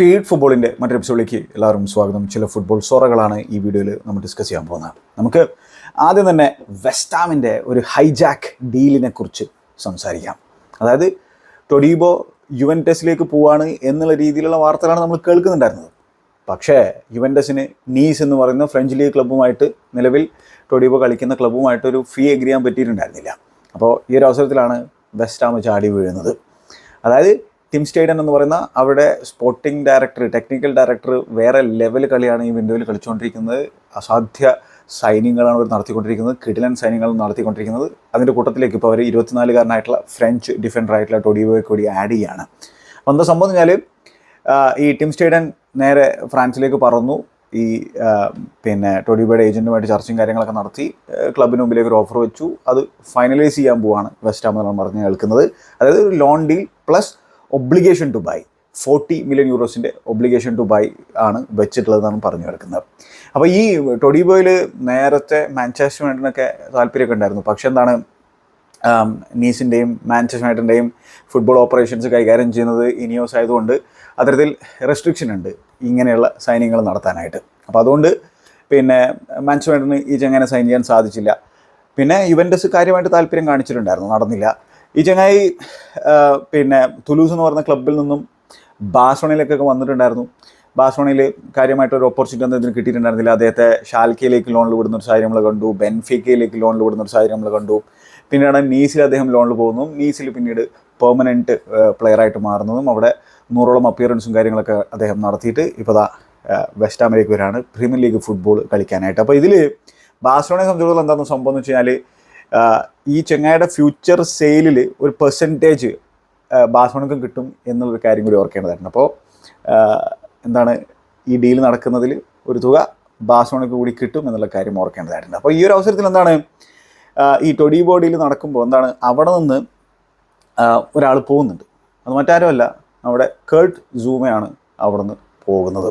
Feed ഫുട്ബോളിന്റെ മറ്റൊരു എപ്പിസോഡിലേക്ക് എല്ലാവരും സ്വാഗതം. ചില ഫുട്ബോൾ സോറകളാണ് ഈ വീഡിയോയിൽ നമ്മൾ ഡിസ്കസ് ചെയ്യാൻ പോകുന്നത്. നമുക്ക് ആദ്യം തന്നെ വെസ്റ്റാമിന്റെ ഒരു ഹൈജാക്ക് ഡീലിനെ കുറിച്ച് സംസാരിക്കാം. അതായത് ടൊഡീബോ യുവന്റസിലേക്ക് പോവാണ് എന്നുള്ള രീതിയിലുള്ള വാർത്തകളാണ് നമ്മൾ കേൾക്കുന്നുണ്ടായിരുന്നത്. പക്ഷേ യുവന്റസിന് നീസ് എന്ന് പറയുന്ന ഫ്രഞ്ച് ലീഗ് ക്ലബ്ബുമായിട്ട് നിലവിൽ ടൊഡീബോ കളിക്കുന്ന ക്ലബ്ബുമായിട്ട് ഒരു ഫീ എഗ്രി ചെയ്യാൻ പറ്റിയിട്ടുണ്ടായിരുന്നില്ല. അപ്പോൾ ഈ ഒരു അവസരത്തിലാണ് വെസ്റ്റാം ചാടി വീഴുന്നത്. അതായത് ടിം സ്റ്റേഡൻ എന്ന് പറയുന്ന അവിടെ സ്പോർട്ടിംഗ് ഡയറക്ടർ ടെക്നിക്കൽ ഡയറക്ടർ വേറെ ലെവൽ കളിയാണ് ഈ വിൻഡോയിൽ കളിച്ചുകൊണ്ടിരിക്കുന്നത്. അസാധ്യ സൈനിങ്ങുകളാണ് അവർ നടത്തിക്കൊണ്ടിരിക്കുന്നത്. കിടിലൻ സൈനികൾ നടത്തിക്കൊണ്ടിരിക്കുന്നത്. അതിന്റെ കൂട്ടത്തിലേക്ക് ഇപ്പോൾ അവർ ഇരുപത്തിനാലുകാരനായിട്ടുള്ള ഫ്രഞ്ച് ഡിഫൻഡർ ആയിട്ടുള്ള ടൊഡീബോയെ കൂടി ആഡ് ചെയ്യാണ്. അപ്പോൾ എന്താ സംഭവം പറഞ്ഞാൽ ഈ ടിം സ്റ്റേഡൻ നേരെ ഫ്രാൻസിലേക്ക് പറന്നു. ഈ പിന്നെ ടൊഡിബയുടെ ഏജന്റുമായിട്ട് ചർച്ചയും കാര്യങ്ങളൊക്കെ നടത്തി. ക്ലബിന് മുമ്പിലേക്ക് ഒരു ഓഫർ വെച്ചു. അത് ഫൈനലൈസ് ചെയ്യാൻ പോവാണ് വെസ്റ്റ് ഹാം പറഞ്ഞ് കേൾക്കുന്നത്. അതായത് ഒരു loan deal plus obligation to buy forty million യൂറോസിന്റെ obligation to buy ആണ് വെച്ചിട്ടുള്ളതെന്നാണ് പറഞ്ഞു കിടക്കുന്നത് അപ്പോൾ ഈ ടൊഡിബോയിൽ നേരത്തെ മാഞ്ചസ്റ്റർ യുണൈറ്റഡിനൊക്കെ താല്പര്യമൊക്കെ ഉണ്ടായിരുന്നു. പക്ഷെ എന്താണ് നീസിന്റെയും മാഞ്ചസ്റ്റർ യുണൈറ്റഡിന്റെയും ഫുട്ബോൾ ഓപ്പറേഷൻസ് കൈകാര്യം ചെയ്യുന്നത് ഇനിയോസ് ആയതുകൊണ്ട് അത്തരത്തിൽ റെസ്ട്രിക്ഷൻ ഉണ്ട് ഇങ്ങനെയുള്ള സൈനിങ്ങൾ നടത്താനായിട്ട്. അപ്പോൾ അതുകൊണ്ട് പിന്നെ മാഞ്ചസ്റ്റർ യുണൈറ്റഡിന് ഈ ചെങ്ങനെ സൈൻ ചെയ്യാൻ സാധിച്ചില്ല. പിന്നെ യുവന്റസ് കാര്യമായിട്ട് താല്പര്യം കാണിച്ചിട്ടുണ്ടായിരുന്നു. നടന്നില്ല. ഈ ചങ്ങായി പിന്നെ തുലൂസ് എന്ന് പറഞ്ഞ ക്ലബിൽ നിന്നും ബാസോണയിലേക്കൊക്കെ വന്നിട്ടുണ്ടായിരുന്നു. ബാസോണയിൽ കാര്യമായിട്ടൊരു ഓപ്പർച്യൂണിറ്റി ഒന്നും ഇതിന് കിട്ടിയിട്ടുണ്ടായിരുന്നില്ല. അദ്ദേഹത്തെ ഷാൽക്കയിലേക്ക് ലോണിൽ വിടുന്ന ഒരു സാഹചര്യം നമ്മൾ കണ്ടു. ബെൻഫിക്കയിലേക്ക് ലോണിൽ വിടുന്ന ഒരു സാഹചര്യം നമ്മൾ കണ്ടു. പിന്നീട് നീസിൽ അദ്ദേഹം ലോണിൽ പോകുന്നു. നീസിൽ പിന്നീട് പെർമനന്റ് പ്ലെയറായിട്ട് മാറുന്നതും അവിടെ നൂറോളം അപ്പിയറൻസും കാര്യങ്ങളൊക്കെ അദ്ദേഹം നടത്തിയിട്ട് ഇപ്പോൾ ദാ വെസ്റ്റ് ഹാമിലേക്ക് പ്രീമിയർ ലീഗ് ഫുട്ബോൾ കളിക്കാനായിട്ട്. അപ്പോൾ ഇതിൽ ബാഴ്സലോണയെ സംബന്ധിച്ചിടത്തോളം എന്താണെന്ന് സംഭവം എന്ന് വെച്ച് കഴിഞ്ഞാൽ ഈ ചെങ്ങായുടെ ഫ്യൂച്ചർ സെയിലിൽ ഒരു പെർസെന്റേജ് ബാഴ്സലോണയ്ക്കും കിട്ടും എന്നുള്ളൊരു കാര്യം കൂടി ഓർക്കേണ്ടതായിരുന്നു. അപ്പോൾ എന്താണ് ഈ ഡീൽ നടക്കുന്നതിൽ ഒരു തുക ബാഴ്സലോണയ്ക്ക് കൂടി കിട്ടും എന്നുള്ള കാര്യം ഓർക്കേണ്ടതായിട്ടുണ്ട് അപ്പോൾ ഈ ഒരു അവസരത്തിൽ എന്താണ് ഈ ടൊഡി ബോഡിയിൽ നടക്കുമ്പോൾ എന്താണ് അവിടെ നിന്ന് ഒരാൾ പോകുന്നുണ്ട്. അത് മറ്റാരുമല്ല നമ്മുടെ കേർട്ട് സൂമയാണ് അവിടെ നിന്ന് പോകുന്നത്.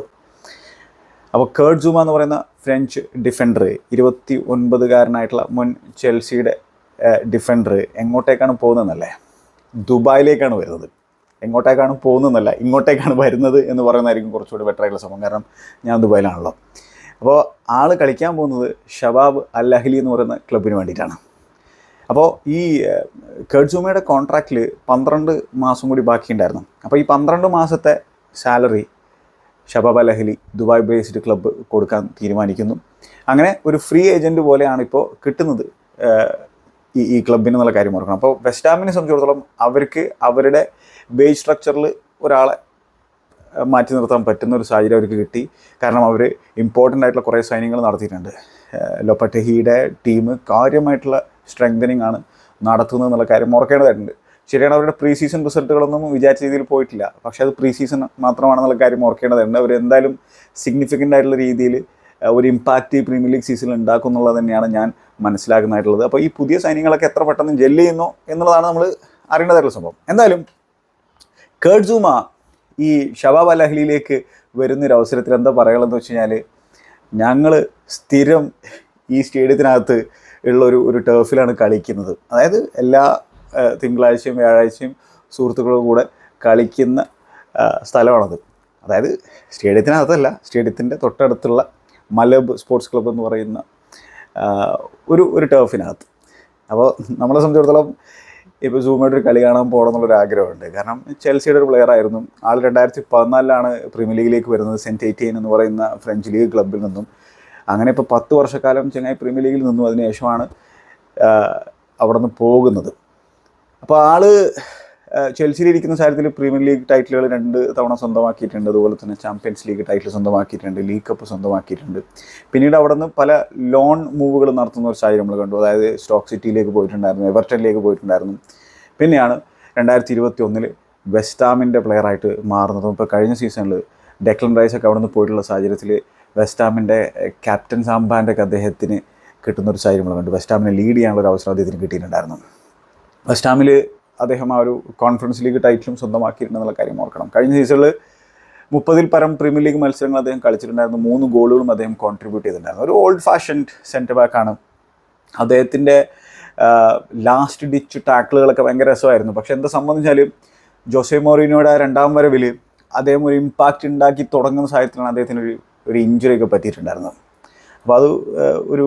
അപ്പോൾ കേർഡ് സൂമ എന്ന് പറയുന്ന ഫ്രഞ്ച് ഡിഫൻഡർ ഇരുപത്തി ഒൻപതുകാരനായിട്ടുള്ള മുൻ ചെൽസിയുടെ ഡിഫൻഡർ എങ്ങോട്ടേക്കാണ് പോകുന്നതെന്നല്ലേ? ദുബായിലേക്കാണ് വരുന്നത്. എങ്ങോട്ടേക്കാണ് പോകുന്നതെന്നല്ല ഇങ്ങോട്ടേക്കാണ് വരുന്നത് എന്ന് പറയുന്നതായിരിക്കും കുറച്ചുകൂടി ബെറ്റർ ആയിട്ടുള്ള സംഭവം. കാരണം ഞാൻ ദുബായിലാണല്ലോ. അപ്പോൾ ആൾ കളിക്കാൻ പോകുന്നത് ഷബാബ് അൽ അഹ്ലി എന്ന് പറയുന്ന ക്ലബിന് വേണ്ടിയിട്ടാണ്. അപ്പോൾ ഈ കേഡ്സൂമയുടെ കോൺട്രാക്റ്റിൽ പന്ത്രണ്ട് മാസം കൂടി ബാക്കിയുണ്ടായിരുന്നു. അപ്പോൾ ഈ പന്ത്രണ്ട് മാസത്തെ salary Shabab Al Ahli Dubai based club കൊടുക്കാൻ തീരുമാനിക്കുന്നു. അങ്ങനെ ഒരു ഫ്രീ ഏജന്റ് പോലെയാണ് ഇപ്പോൾ കിട്ടുന്നത് ഈ ഈ ക്ലബിന് എന്നുള്ള കാര്യം ഓർക്കണം. അപ്പോൾ വെസ്റ്റാമിനെ സംബന്ധിച്ചിടത്തോളം അവർക്ക് അവരുടെ ബേസ് സ്ട്രക്ചറിൽ ഒരാളെ മാറ്റി നിർത്താൻ പറ്റുന്ന ഒരു സാഹചര്യം അവർക്ക് കിട്ടി. കാരണം അവർ ഇമ്പോർട്ടന്റ് ആയിട്ടുള്ള കുറേ സൈനിങ്ങൾ നടത്തിയിട്ടുണ്ട്. ലൊപ്പറ്റഹിയുടെ ടീം കാര്യമായിട്ടുള്ള സ്ട്രെങ്തനിങ് ആണ് നടത്തുന്നത് എന്നുള്ള കാര്യം ഓർക്കേണ്ടതായിട്ടുണ്ട്. ശരിയാണ് അവരുടെ പ്രീ സീസൺ റിസൾട്ടുകളൊന്നും വിചാരിച്ച രീതിയിൽ പോയിട്ടില്ല. പക്ഷേ അത് പ്രീ സീസൺ മാത്രമാണെന്നുള്ള കാര്യം ഓർക്കേണ്ടതുണ്ട് അവർ എന്തായാലും സിഗ്നിഫിക്കന്റ് ആയിട്ടുള്ള രീതിയിൽ ഒരു ഇമ്പാക്റ്റ് ഈ പ്രീമിയർ ലീഗ് സീസണിൽ ഉണ്ടാക്കും എന്നുള്ളത് തന്നെയാണ് ഞാൻ മനസ്സിലാക്കുന്നതായിട്ടുള്ളത്. അപ്പോൾ ഈ പുതിയ സൈന്യങ്ങളൊക്കെ എത്ര പെട്ടെന്ന് ജെല്ല് ചെയ്യുന്നു എന്നുള്ളതാണ് നമ്മൾ അറിയേണ്ടതായിട്ടുള്ള സംഭവം. എന്തായാലും കേഡ്സൂമ ഈ ഷബാബ് അലഹലിയിലേക്ക് വരുന്നൊരു അവസരത്തിൽ എന്താ പറയുകയെന്ന് വെച്ച് കഴിഞ്ഞാൽ ഞങ്ങൾ സ്ഥിരം ഈ സ്റ്റേഡിയത്തിനകത്ത് ഉള്ള ഒരു ഒരു ടേഫിലാണ് കളിക്കുന്നത്. അതായത് എല്ലാ തിങ്കളാഴ്ചയും വ്യാഴാഴ്ചയും സുഹൃത്തുക്കളുടെ കൂടെ കളിക്കുന്ന സ്ഥലമാണത്. അതായത് സ്റ്റേഡിയത്തിനകത്തല്ല സ്റ്റേഡിയത്തിന്റെ തൊട്ടടുത്തുള്ള മലബ് സ്പോർട്സ് ക്ലബ്ബ് എന്ന് പറയുന്ന ഒരു ഒരു ടേഫിനകത്ത്. അപ്പോൾ നമ്മളെ സംബന്ധിച്ചിടത്തോളം ഇപ്പോൾ സൂമയുടെ ഒരു കളി കാണാൻ പോകണം എന്നുള്ളൊരു ആഗ്രഹമുണ്ട്. കാരണം ചെൽസിയുടെ ഒരു പ്ലെയർ ആയിരുന്നു. ആൾ രണ്ടായിരത്തി പതിനാലിലാണ് പ്രീമിയർ ലീഗിലേക്ക് വരുന്നത് സെന്റ് എയ്റ്റീൻ എന്ന് പറയുന്ന ഫ്രഞ്ച് ലീഗ് ക്ലബിൽ നിന്നും. അങ്ങനെ ഇപ്പോൾ പത്ത് വർഷക്കാലം ചെങ്ങായി പ്രീമിയർ ലീഗിൽ നിന്നും. അതിനുശേഷമാണ് അവിടെ നിന്ന് പോകുന്നത്. അപ്പോൾ ആൾ ചെൽസിയിലിരിക്കുന്ന സാഹചര്യത്തിൽ പ്രീമിയർ ലീഗ് ടൈറ്റിലുകൾ രണ്ട് തവണ സ്വന്തമാക്കിയിട്ടുണ്ട്. അതുപോലെ തന്നെ ചാമ്പ്യൻസ് ലീഗ് ടൈറ്റിൽ സ്വന്തമാക്കിയിട്ടുണ്ട്. ലീഗ് കപ്പ് സ്വന്തമാക്കിയിട്ടുണ്ട്. പിന്നീട് അവിടെ നിന്ന് പല ലോൺ മൂവുകൾ നടത്തുന്ന ഒരു സാഹചര്യം നമ്മൾ കണ്ടു. അതായത് സ്റ്റോക്ക് സിറ്റിയിലേക്ക് പോയിട്ടുണ്ടായിരുന്നു എവർട്ടനിലേക്ക് പോയിട്ടുണ്ടായിരുന്നു. പിന്നെയാണ് രണ്ടായിരത്തി ഇരുപത്തി ഒന്നിൽ വെസ്റ്റാമിന്റെ പ്ലെയറായിട്ട് മാറുന്നതും. ഇപ്പോൾ കഴിഞ്ഞ സീസണിൽ ഡെക്ലൻ റൈസ് ഒക്കെ അവിടെ നിന്ന് പോയിട്ടുള്ള സാഹചര്യത്തിൽ വെസ്റ്റാമിന്റെ ക്യാപ്റ്റൻ സാമ്പാന്റെ ഒക്കെ അദ്ദേഹത്തിന് കിട്ടുന്ന ഒരു സാഹചര്യം നമ്മൾ കണ്ടു. വെസ്റ്റാമിനെ ലീഡ് ചെയ്യാനുള്ള ഒരു അവസരം അദ്ദേഹത്തിന് കിട്ടിയിട്ടുണ്ടായിരുന്നു. വെസ്റ്റ് ഹാമിൽ അദ്ദേഹം ആ ഒരു കോൺഫറൻസ് ലീഗ് ടൈറ്റിലും സ്വന്തമാക്കിയിട്ടുണ്ടെന്നുള്ള കാര്യം ഓർക്കണം. കഴിഞ്ഞ സീസണിൽ മുപ്പതിൽ പരം പ്രീമിയർ ലീഗ് മത്സരങ്ങൾ അദ്ദേഹം കളിച്ചിട്ടുണ്ടായിരുന്നു. മൂന്ന് ഗോളുകളും അദ്ദേഹം കോൺട്രിബ്യൂട്ട് ചെയ്തിട്ടുണ്ടായിരുന്നു. ഒരു ഓൾഡ് ഫാഷൻഡ് സെന്റർ ബാക്കാണ് അദ്ദേഹത്തിന്റെ ലാസ്റ്റ് ഡിച്ച് ടാക്കിളുകളൊക്കെ ഭയങ്കര രസമായിരുന്നു. പക്ഷേ എന്താ സംബന്ധിച്ചാൽ ജോസെ മോറിനോയുടെ രണ്ടാം വരവിൽ അദ്ദേഹം ഒരു ഇമ്പാക്റ്റ് ഉണ്ടാക്കി തുടങ്ങുന്ന സാഹചര്യത്തിലാണ് അദ്ദേഹത്തിന് ഒരു ഒരു ഇഞ്ചുറി ഒക്കെ പറ്റിയിട്ടുണ്ടായിരുന്നത്. അപ്പോൾ അത് ഒരു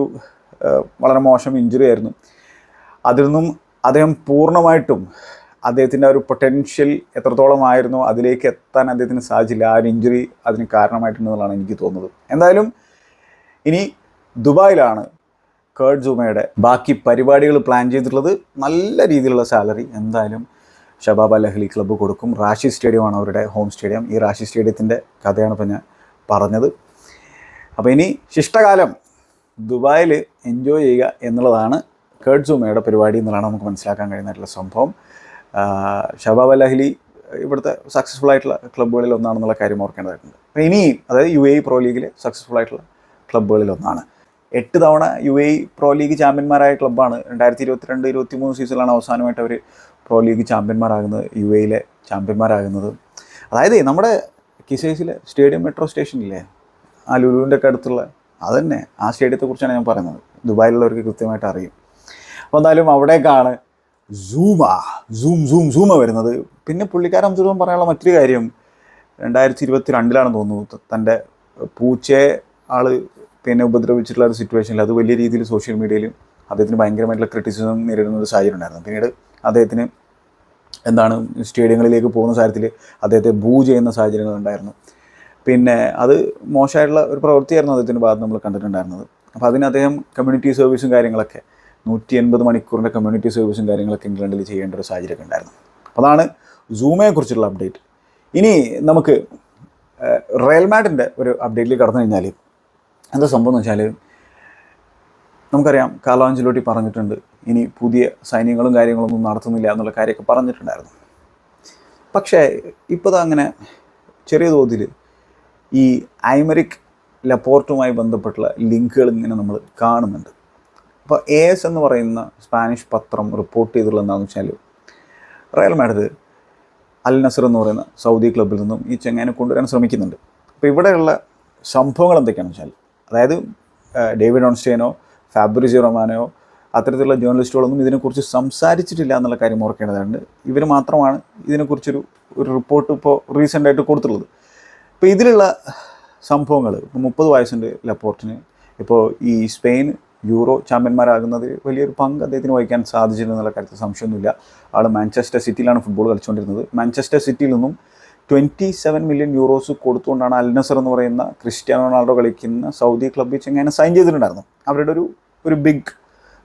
വളരെ മോശം ഇഞ്ചുറി ആയിരുന്നു. അതിൽ നിന്നും അദ്ദേഹം പൂർണമായിട്ടും അദ്ദേഹത്തിന്റെ ഒരു പൊട്ടൻഷ്യൽ എത്രത്തോളം ആയിരുന്നു അതിലേക്ക് എത്താൻ അദ്ദേഹത്തിന് സാധിച്ചില്ല ആ ഒരു ഇഞ്ചുറി അതിന് കാരണമായിട്ടുണ്ടെന്നുള്ളതാണ് എനിക്ക് തോന്നുന്നത്. എന്തായാലും ഇനി ദുബായിലാണ് കേർഡ് ജുമയുടെ ബാക്കി പരിപാടികൾ പ്ലാൻ ചെയ്തിട്ടുള്ളത്. നല്ല രീതിയിലുള്ള സാലറി എന്തായാലും ഷബാബ് അൽ അഹ്ലി ക്ലബ്ബ് കൊടുക്കും. റാഷി സ്റ്റേഡിയമാണ് അവരുടെ ഹോം സ്റ്റേഡിയം ഈ റാഷി സ്റ്റേഡിയത്തിന്റെ കഥയാണ് ഇപ്പം ഞാൻ പറഞ്ഞത്. അപ്പോൾ ഇനി ശിഷ്ടകാലം ദുബായിൽ എൻജോയ് ചെയ്യുക എന്നുള്ളതാണ് കേർഡ് ജുമയുടെ പരിപാടി എന്നുള്ളതാണ് നമുക്ക് മനസ്സിലാക്കാൻ കഴിയുന്നതായിട്ടുള്ള സംഭവം. ഷബാബ് അൽ അഹ്ലി ഇവിടുത്തെ സക്സസ്ഫുൾ ആയിട്ടുള്ള ക്ലബ്ബുകളിൽ ഒന്നാണെന്നുള്ള കാര്യം ഓർക്കേണ്ടതായിട്ടുണ്ട്. അപ്പോൾ ഇനി അതായത് യു എ പ്രോ ലീഗിലെ സക്സസ്ഫുൾ ആയിട്ടുള്ള ക്ലബ്ബുകളിൽ ഒന്നാണ്. എട്ട് തവണ യു എ പ്രോ ലീഗ് ചാമ്പ്യന്മാരായ ക്ലബ്ബാണ് രണ്ടായിരത്തി ഇരുപത്തിരണ്ട് ഇരുപത്തി മൂന്ന് സീസണിലാണ് അവസാനമായിട്ട് അവർ പ്രോ ലീഗ് ചാമ്പ്യന്മാരാകുന്നത് യു എയിലെ ചാമ്പ്യന്മാരാകുന്നത്. അതായത് നമ്മുടെ കിസൈസിലെ സ്റ്റേഡിയം മെട്രോ സ്റ്റേഷനില്ലേ ആ ലുലുവിന്റെ ഒക്കെ അടുത്തുള്ള അതന്നെ ആ സ്റ്റേഡിയത്തെക്കുറിച്ചാണ് ഞാൻ പറയുന്നത്. ദുബായിലുള്ളവർക്ക് കൃത്യമായിട്ട് അറിയും. അപ്പോൾ എന്തായാലും അവിടേക്കാണ് സൂമ. സൂം സൂം സൂമ വരുന്നത്. പിന്നെ പുള്ളിക്കാരൻ സംബന്ധിച്ചിടത്തോളം പറയാനുള്ള മറ്റൊരു കാര്യം രണ്ടായിരത്തി ഇരുപത്തി രണ്ടിലാണെന്ന് തോന്നുന്നു തന്റെ പൂച്ചയെ ആൾ പിന്നെ ഉപദ്രവിച്ചിട്ടുള്ള ഒരു സിറ്റുവേഷനിൽ അത് വലിയ രീതിയിൽ സോഷ്യൽ മീഡിയയിലും അദ്ദേഹത്തിന് ഭയങ്കരമായിട്ടുള്ള ക്രിറ്റിസിസം നേരിടുന്ന ഒരു സാഹചര്യം ഉണ്ടായിരുന്നു. പിന്നീട് അദ്ദേഹത്തിന് എന്താണ് സ്റ്റേഡിയങ്ങളിലേക്ക് പോകുന്ന സാഹചര്യത്തിൽ അദ്ദേഹത്തെ ബൂ ചെയ്യുന്ന സാഹചര്യങ്ങൾ ഉണ്ടായിരുന്നു. പിന്നെ അത് മോശമായിട്ടുള്ള ഒരു പ്രവൃത്തിയായിരുന്നു അദ്ദേഹത്തിന്റെ ഭാഗത്ത് നമ്മൾ കണ്ടിട്ടുണ്ടായിരുന്നത്. അപ്പോൾ അതിന് അദ്ദേഹം കമ്മ്യൂണിറ്റി സർവീസും കാര്യങ്ങളൊക്കെ നൂറ്റി എൺപത് മണിക്കൂറിന്റെ കമ്മ്യൂണിറ്റി സർവീസും കാര്യങ്ങളൊക്കെ ഇംഗ്ലണ്ടിൽ ചെയ്യേണ്ട ഒരു സാഹചര്യമൊക്കെ ഉണ്ടായിരുന്നു. അതാണ് സൂമയെക്കുറിച്ചുള്ള അപ്ഡേറ്റ് ഇനി നമുക്ക് റയൽ ഒരു അപ്ഡേറ്റിൽ കടന്നു കഴിഞ്ഞാൽ എന്താ സംഭവം എന്ന് വെച്ചാൽ നമുക്കറിയാം കാലാഞ്ചലോട്ടി പറഞ്ഞിട്ടുണ്ട് ഇനി പുതിയ സൈന്യങ്ങളും കാര്യങ്ങളൊന്നും നടത്തുന്നില്ല എന്നുള്ള കാര്യമൊക്കെ പറഞ്ഞിട്ടുണ്ടായിരുന്നു. പക്ഷേ ഇപ്പോൾ അങ്ങനെ ചെറിയ തോതിൽ ഈ ഐമറിക് ലപ്പോർട്ടുമായി ബന്ധപ്പെട്ടുള്ള ലിങ്കുകൾ ഇങ്ങനെ നമ്മൾ കാണുന്നുണ്ട്. അപ്പോൾ എ എസ് എന്ന് പറയുന്ന സ്പാനിഷ് പത്രം റിപ്പോർട്ട് ചെയ്തിട്ടുള്ള എന്താണെന്ന് വെച്ചാൽ റയൽ മാഡത് അൽ നസർ എന്ന് പറയുന്ന സൗദി ക്ലബിൽ നിന്നും ഈ ചെങ്ങാനെ കൊണ്ടുവരാൻ ശ്രമിക്കുന്നുണ്ട്. അപ്പോൾ ഇവിടെയുള്ള സംഭവങ്ങൾ എന്തൊക്കെയാണെന്ന് വെച്ചാൽ അതായത് ഡേവിഡ് ഓൺസ്റ്റൈനോ ഫാബ്രിസി റൊമാനോ അത്തരത്തിലുള്ള ജേർണലിസ്റ്റുകളൊന്നും ഇതിനെക്കുറിച്ച് സംസാരിച്ചിട്ടില്ല എന്നുള്ള കാര്യം ഓർക്കേണ്ടതുണ്ട് ഇവർ മാത്രമാണ് ഇതിനെക്കുറിച്ചൊരു ഒരു റിപ്പോർട്ട് ഇപ്പോൾ റീസെന്റായിട്ട് കൊടുത്തിട്ടുള്ളത്. അപ്പോൾ ഇതിലുള്ള സംഭവങ്ങൾ ഇപ്പോൾ മുപ്പത് വയസ്സുണ്ട് ലപ്പോർട്ടിന് ഇപ്പോൾ ഈ സ്പെയിൻ യൂറോ ചാമ്പ്യന്മാരാകുന്നതിൽ വലിയൊരു പങ്ക് അദ്ദേഹത്തിന് വഹിക്കാൻ സാധിച്ചിരുന്നുള്ള കാര്യത്തിൽ സംശയമൊന്നുമില്ല. ആൾ മാഞ്ചസ്റ്റർ സിറ്റിയിലാണ് ഫുട്ബോൾ കളിച്ചുകൊണ്ടിരുന്നത്. മാഞ്ചസ്റ്റർ സിറ്റിയിൽ നിന്നും ട്വന്റി സെവൻ മില്യൺ യൂറോസ് കൊടുത്തുകൊണ്ടാണ് അൽനസർ എന്ന് പറയുന്ന ക്രിസ്ത്യാനോ റൊണാൾഡോ കളിക്കുന്ന സൗദി ക്ലബ്ബിൽ ചെങ്ങനെ സൈൻ ചെയ്തിട്ടുണ്ടായിരുന്നു. അവരുടെ ഒരു ഒരു ബിഗ്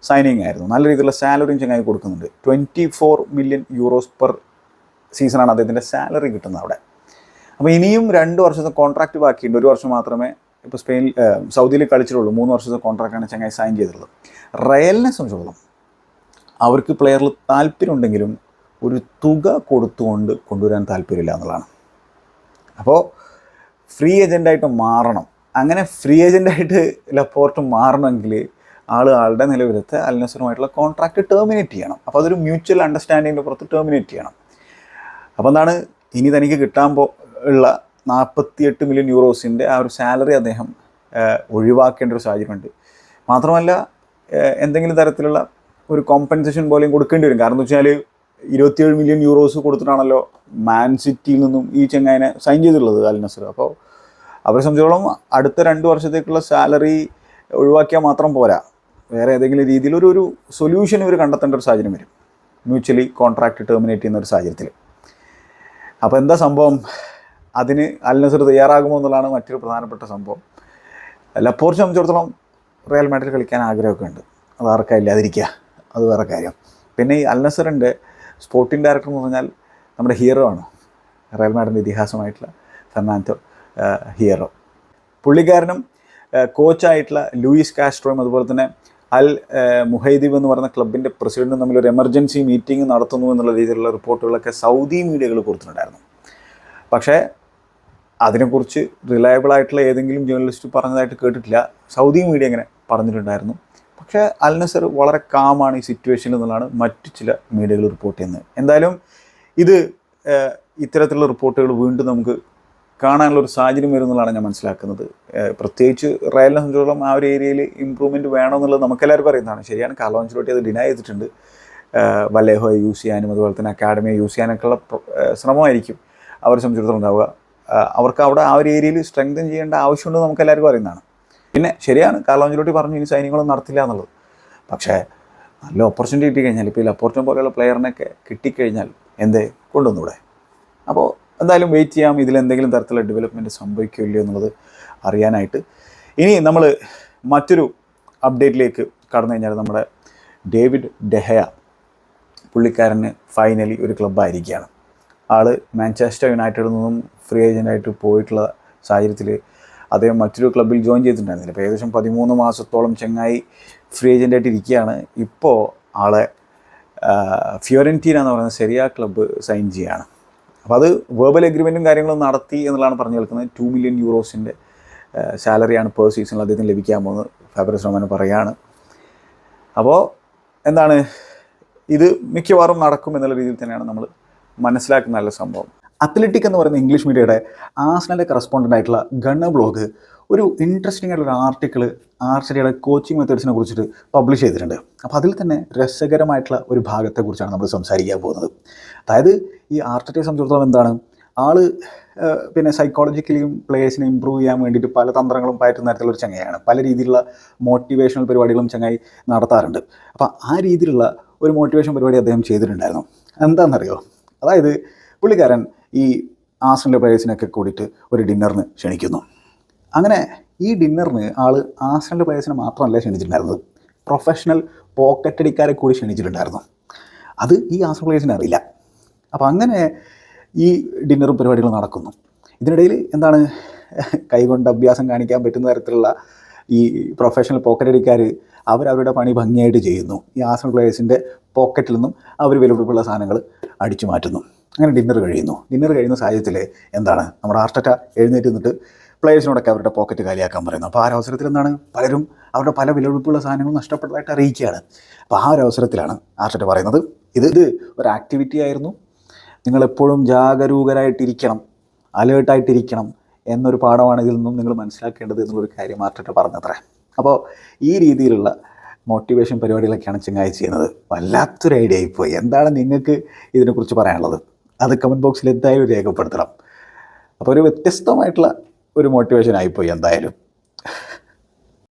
സൈനിങ് ആയിരുന്നു. നല്ല രീതിയിലുള്ള സാലറിയും ചെങ്ങായി കൊടുക്കുന്നുണ്ട്. Twenty four million euros per സീസണാണ് അദ്ദേഹത്തിന്റെ സാലറി കിട്ടുന്നത് അവിടെ. അപ്പോൾ ഇനിയും രണ്ട് വർഷത്തെ കോൺട്രാക്റ്റ് ബാക്കിയുണ്ട്. ഒരു വർഷം മാത്രമേ ഇപ്പോൾ സ്പെയിനിൽ സൗദിയിൽ കളിച്ചിട്ടുള്ളൂ. മൂന്ന് വർഷത്തെ കോൺട്രാക്റ്റാണ് ചങ്ങായി സൈൻ ചെയ്തിട്ടുള്ളത്. റയലിനെ സംബന്ധിച്ചിടത്തോളം അവർക്ക് പ്ലെയറിൽ താല്പര്യമുണ്ടെങ്കിലും ഒരു തുക കൊടുത്തുകൊണ്ട് കൊണ്ടുവരാൻ താല്പര്യമില്ല എന്നുള്ളതാണ്. അപ്പോൾ ഫ്രീ ഏജന്റായിട്ട് മാറണം. അങ്ങനെ ഫ്രീ ഏജന്റായിട്ട് ലപ്പോർട്ട് മാറണമെങ്കിൽ ആൾ ആളുടെ നിലവിലത്തെ അൽനസറുമായിട്ടുള്ള കോൺട്രാക്റ്റ് ടെർമിനേറ്റ് ചെയ്യണം. അപ്പോൾ അതൊരു മ്യൂച്വൽ അണ്ടർസ്റ്റാൻഡിങ്ങിന്റെ പുറത്ത് ടെർമിനേറ്റ് ചെയ്യണം. അപ്പോൾ എന്താണ്? ഇനി തനിക്ക് കിട്ടാൻ ഉള്ള നാൽപ്പത്തിയെട്ട് മില്യൺ യൂറോസിന്റെ ആ ഒരു സാലറി അദ്ദേഹം ഒഴിവാക്കേണ്ട ഒരു സാഹചര്യമുണ്ട്. മാത്രമല്ല എന്തെങ്കിലും തരത്തിലുള്ള ഒരു കോമ്പൻസേഷൻ പോലെയും കൊടുക്കേണ്ടി വരും. കാരണം എന്ന് വെച്ചാൽ ഇരുപത്തിയേഴ് മില്യൺ യൂറോസ് കൊടുത്തിട്ടാണല്ലോ മാൻ സിറ്റിയിൽ നിന്നും ഈ ചെങ്ങായനെ സൈൻ ചെയ്തിട്ടുള്ളത് അൽ അപ്പോൾ അവരെ സംബന്ധിച്ചോളം അടുത്ത രണ്ട് വർഷത്തേക്കുള്ള സാലറി ഒഴിവാക്കിയാൽ മാത്രം പോരാ. വേറെ ഏതെങ്കിലും രീതിയിൽ ഒരു ഒരു സൊല്യൂഷൻ ഇവർ കണ്ടെത്തേണ്ട ഒരു സാഹചര്യം വരും. മ്യൂച്വലി കോൺട്രാക്ട് ടെർമിനേറ്റ് ചെയ്യുന്ന ഒരു സാഹചര്യത്തിൽ അപ്പോൾ എന്താ സംഭവം? അതിന് അൽ നസർ തയ്യാറാകുമോ എന്നുള്ളതാണ് മറ്റൊരു പ്രധാനപ്പെട്ട സംഭവം. ലപ്പോർച്ച് സംബന്ധിച്ചിടത്തോളം റയൽ മാഡ്രിഡ് കളിക്കാൻ ആഗ്രഹമൊക്കെ ഉണ്ട്. അത് ആർക്കാ ഇല്ലാതിരിക്കുക അത് വേറെ കാര്യം. പിന്നെ ഈ അൽ നസറിന്റെ സ്പോർട്ടിംഗ് ഡയറക്ടർ എന്ന് പറഞ്ഞാൽ നമ്മുടെ ഹീറോ ആണ്. റയൽ മാഡ്രിന്റെ ഇതിഹാസമായിട്ടുള്ള ഫെർണാൻഡോ ഹീറോ. പുള്ളിക്കാരനും കോച്ചായിട്ടുള്ള ലൂയിസ് കാസ്ട്രോയും അതുപോലെ തന്നെ അൽ മുഹൈദീബ് എന്ന് പറയുന്ന ക്ലബിന്റെ പ്രസിഡന്റും തമ്മിൽ ഒരു എമർജൻസി മീറ്റിംഗ് നടത്തുന്നു എന്നുള്ള രീതിയിലുള്ള റിപ്പോർട്ടുകളൊക്കെ സൗദി മീഡിയകൾ കൊടുത്തിട്ടുണ്ടായിരുന്നു. പക്ഷേ അതിനെക്കുറിച്ച് റിലയബിൾ ആയിട്ടുള്ള ഏതെങ്കിലും ജേർണലിസ്റ്റ് പറഞ്ഞതായിട്ട് കേട്ടിട്ടില്ല. സൗദി മീഡിയ അങ്ങനെ പറഞ്ഞിട്ടുണ്ടായിരുന്നു. പക്ഷേ അൽ നസർ വളരെ കാമാണ് ഈ സിറ്റുവേഷൻ എന്നുള്ളതാണ് മറ്റു ചില മീഡിയകൾ റിപ്പോർട്ട് ചെയ്യുന്നത്. എന്തായാലും ഇത് ഇത്തരത്തിലുള്ള റിപ്പോർട്ടുകൾ വീണ്ടും നമുക്ക് കാണാനുള്ള ഒരു സാഹചര്യം വരും എന്നുള്ളതാണ് ഞാൻ മനസ്സിലാക്കുന്നത്. പ്രത്യേകിച്ച് റയലിനെ സംബന്ധിച്ചിടത്തോളം ആ ഒരു ഏരിയയിൽ ഇമ്പ്രൂവ്മെന്റ് വേണമെന്നുള്ളത് നമുക്കെല്ലാവർക്കും അറിയുന്നതാണ്. ശരിയാണ് കാലോഞ്ചിലോട്ടി അത് ഡിനൈ ചെയ്തിട്ടുണ്ട്. വലേഹോയെ യൂസ് ചെയ്യാനും അതുപോലെ തന്നെ അക്കാഡമിയെ യൂസ് ചെയ്യാനൊക്കെയുള്ള ശ്രമമായിരിക്കും. അവരെ സംബന്ധിച്ചിടത്തോളം ഉണ്ടാവുക. അവർക്ക് അവിടെ ആ ഒരു ഏരിയയിൽ സ്ട്രെങ്തൻ ചെയ്യേണ്ട ആവശ്യമുണ്ടെന്ന് നമുക്ക് എല്ലാവർക്കും അറിയുന്നതാണ്. പിന്നെ ശരിയാണ് കാർലോഞ്ചലോട്ടി പറഞ്ഞു ഇനി സൈനികളൊന്നും നടത്തില്ല എന്നുള്ളത്. പക്ഷേ നല്ല ഓപ്പർച്യൂണിറ്റി കിട്ടി കഴിഞ്ഞാൽ ഇപ്പോൾ ഈ ലപ്പോർട്ടിനെ പോലെയുള്ള പ്ലെയറിനൊക്കെ കിട്ടിക്കഴിഞ്ഞാൽ എന്തേ? കൊണ്ടുവന്നൂടെ? അപ്പോൾ എന്തായാലും വെയിറ്റ് ചെയ്യാം ഇതിൽ എന്തെങ്കിലും തരത്തിലുള്ള ഡെവലപ്മെന്റ് സംഭവിക്കുകയോ എന്നുള്ളത് അറിയാനായിട്ട്. ഇനി നമ്മൾ മറ്റൊരു അപ്ഡേറ്റിലേക്ക് കടന്നു കഴിഞ്ഞാൽ നമ്മുടെ ഡേവിഡ് ഡെഹയ പുള്ളിക്കാരന് ഫൈനലി ഒരു ക്ലബ്ബായിരിക്കുകയാണ് ആൾ മാഞ്ചസ്റ്റർ യുണൈറ്റഡിൽ നിന്നും ഫ്രീ ഏജന്റായിട്ട് പോയിട്ടുള്ള സാഹചര്യത്തിൽ അദ്ദേഹം മറ്റൊരു ക്ലബ്ബിൽ ജോയിൻ ചെയ്തിട്ടുണ്ടായിരുന്നില്ല അപ്പോൾ ഏകദേശം പതിമൂന്ന് മാസത്തോളം ചെങ്ങായി ഫ്രീ ഏജന്റായിട്ട് ഇരിക്കുകയാണ്. ഇപ്പോൾ ആളെ ഫ്യോറന്റീന എന്ന് പറയുന്ന സെരിയ ക്ലബ്ബ് സൈൻ ചെയ്യുകയാണ് അപ്പോൾ അത് വേർബൽ എഗ്രിമെന്റും കാര്യങ്ങളും നടത്തി എന്നുള്ളതാണ് പറഞ്ഞു കേൾക്കുന്നത്. ടു മില്യൺ യൂറോസിന്റെ സാലറിയാണ് പെർ സീസണിൽ അദ്ദേഹത്തിന് ലഭിക്കാൻ പോകുന്നത്. ഫാബ്രസ് റോമൻ പറയുകയാണ് അപ്പോൾ എന്താണ്? ഇത് മിക്കവാറും നടക്കും എന്നുള്ള രീതിയിൽ തന്നെയാണ് നമ്മൾ മനസ്സിലാക്കുന്ന നല്ല സംഭവം. അത്ലറ്റിക് എന്ന് പറയുന്ന ഇംഗ്ലീഷ് മീഡിയയുടെ ആസ്നലിന്റെ കറസ്പോണ്ടന്റ് ആയിട്ടുള്ള ഗണ്ണ ബ്ലോഗ് ഒരു ഇൻട്രസ്റ്റിംഗ് ആയിട്ടുള്ള ആർട്ടിക്കിൾ ആർച്ചറിയുടെ കോച്ചിങ് മെത്തേഡ്സിനെ കുറിച്ചിട്ട് പബ്ലിഷ് ചെയ്തിട്ടുണ്ട്. അപ്പോൾ അതിൽ തന്നെ രസകരമായിട്ടുള്ള ഒരു ഭാഗത്തെക്കുറിച്ചാണ് നമ്മൾ സംസാരിക്കാൻ പോകുന്നത്. അതായത് ഈ ആർച്ചറിയെ സംബന്ധിച്ചിടത്തോളം എന്താണ്? ആൾ പിന്നെ സൈക്കോളജിക്കലിയും പ്ലേയേഴ്സിനെ ഇമ്പ്രൂവ് ചെയ്യാൻ വേണ്ടിയിട്ട് പല തന്ത്രങ്ങളും പയറ്റുന്ന തരത്തിലുള്ള ഒരു ചങ്ങയാണ് പല രീതിയിലുള്ള മോട്ടിവേഷണൽ പരിപാടികളും ചങ്ങായി നടത്താറുണ്ട്. അപ്പോൾ ആ രീതിയിലുള്ള ഒരു മോട്ടിവേഷൻ പരിപാടി അദ്ദേഹം ചെയ്തിട്ടുണ്ടായിരുന്നു. എന്താണെന്നറിയോ? അതായത് പുള്ളിക്കാരൻ ഈ ആസ്ട്രേലിയ പ്ലേയേഴ്സിനൊക്കെ കൂടിയിട്ട് ഒരു ഡിന്നറിന് ക്ഷണിക്കുന്നു. അങ്ങനെ ഈ ഡിന്നറിന് ആൾ ആസ്ട്രേലിയ പ്ലേയേഴ്സിനെ മാത്രമല്ല ക്ഷണിച്ചിട്ടുണ്ടായിരുന്നത്. പ്രൊഫഷണൽ പോക്കറ്റടിക്കാരെ കൂടി ക്ഷണിച്ചിട്ടുണ്ടായിരുന്നു. അത് ഈ ആസ്ട്രേലിയ പ്ലേയേഴ്സിനെ അറിയില്ല. അപ്പോൾ അങ്ങനെ ഈ ഡിന്നറും പരിപാടികളും നടക്കുന്നു. ഇതിനിടയിൽ എന്താണ്? കൈകൊണ്ട് അഭ്യാസം കാണിക്കാൻ പറ്റുന്ന തരത്തിലുള്ള ഈ പ്രൊഫഷണൽ പോക്കറ്റ് അടിക്കാർ അവരവരുടെ പണി ഭംഗിയായിട്ട് ചെയ്യുന്നു. ഈ ആസൺ പ്ലേയേഴ്സിന്റെ പോക്കറ്റിൽ നിന്നും അവർ വിലപിടിപ്പുള്ള സാധനങ്ങൾ അടിച്ചു മാറ്റുന്നു. അങ്ങനെ ഡിന്നർ കഴിയുന്നു. ഡിന്നർ കഴിയുന്ന സാഹചര്യത്തിൽ എന്താണ്? നമ്മുടെ ആർട്ടറ്റ എഴുന്നേറ്റ് നിന്നിട്ട് പ്ലേയേഴ്സിനോടൊക്കെ അവരുടെ പോക്കറ്റ് കാലിയാക്കാൻ പറയുന്നു. അപ്പോൾ ആ അവസരത്തിൽ എന്താണ്? പലരും അവരുടെ പല വിലപിടിപ്പുള്ള സാധനങ്ങളും നഷ്ടപ്പെട്ടതായിട്ട് അറിയിക്കുകയാണ്. അപ്പോൾ ആ ഒരു അവസരത്തിലാണ് ആർട്ടറ്റ പറയുന്നത്. ഇത് ഇത് ഒരു ആക്ടിവിറ്റി ആയിരുന്നു. നിങ്ങളെപ്പോഴും ജാഗരൂകരായിട്ടിരിക്കണം. അലേർട്ടായിട്ടിരിക്കണം എന്നൊരു പാഠമാണ് ഇതിൽ നിന്നും നിങ്ങൾ മനസ്സിലാക്കേണ്ടത് എന്നുള്ളൊരു കാര്യം ആർട്ടിട്ട് പറഞ്ഞത്രേ. അപ്പോൾ ഈ രീതിയിലുള്ള മോട്ടിവേഷൻ പരിപാടികളൊക്കെയാണ് ചെങ്ങായി ചെയ്യുന്നത്. വല്ലാത്തൊരു ഐഡിയ ആയിപ്പോയി. എന്താണ് നിങ്ങൾക്ക് ഇതിനെക്കുറിച്ച് പറയാനുള്ളത്? അത് കമന്റ് ബോക്സിൽ എന്തായാലും രേഖപ്പെടുത്തണം. അപ്പോൾ ഒരു വ്യത്യസ്തമായിട്ടുള്ള ഒരു മോട്ടിവേഷൻ ആയിപ്പോയി എന്തായാലും.